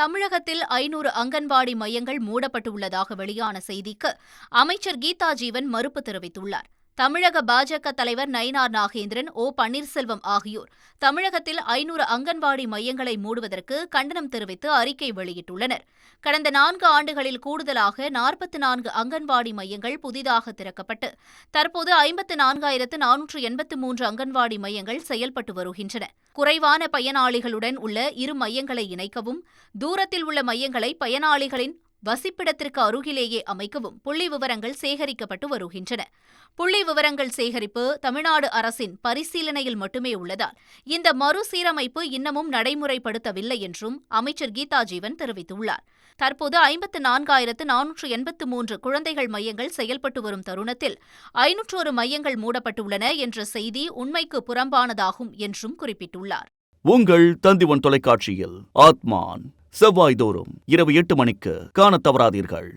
தமிழகத்தில் ஐநூறு அங்கன்வாடி மையங்கள் மூடப்பட்டுள்ளதாக வெளியான செய்திக்கு அமைச்சர் கீதா ஜீவன் மறுப்பு தெரிவித்துள்ளார். தமிழக பாஜக தலைவர் நயினார் நாகேந்திரன் ஓ பன்னீர்செல்வம் ஆகியோர் தமிழகத்தில் ஐநூறு அங்கன்வாடி மையங்களை மூடுவதற்கு கண்டனம் தெரிவித்து அறிக்கை வெளியிட்டுள்ளனர். கடந்த நான்கு ஆண்டுகளில் கூடுதலாக நாற்பத்தி நான்கு அங்கன்வாடி மையங்கள் புதிதாக திறக்கப்பட்டு தற்போது ஐம்பத்து நான்காயிரத்து நானூற்று எண்பத்து மூன்று அங்கன்வாடி மையங்கள் செயல்பட்டு வருகின்றன. குறைவான பயனாளிகளுடன் உள்ள இரு மையங்களை இணைக்கவும் தூரத்தில் உள்ள மையங்களை பயனாளிகளின் வசிப்பிடத்திற்கு அருகிலேயே அமைக்கவும் புள்ளி விவரங்கள் சேகரிக்கப்பட்டு வருகின்றன. புள்ளி விவரங்கள் சேகரிப்பு தமிழ்நாடு அரசின் பரிசீலனையில் மட்டுமே உள்ளதால் இந்த மறுசீரமைப்பு இன்னமும் நடைமுறைப்படுத்தவில்லை என்றும் அமைச்சர் கீதா ஜீவன் தெரிவித்துள்ளார். தற்போது ஐம்பத்து நான்காயிரத்து நானூற்று எண்பத்து மூன்று குழந்தைகள் மையங்கள் செயல்பட்டு வரும் தருணத்தில் ஐநூற்றோரு மையங்கள் மூடப்பட்டுள்ளன என்ற செய்தி உண்மைக்கு புறம்பானதாகும் என்றும் குறிப்பிட்டுள்ளார். உங்கள் தந்திவன் தொலைக்காட்சியில் ஆத்மான். செவ்வாய்தோறும் இரவு எட்டு மணிக்கு காணத் தவறாதீர்கள்.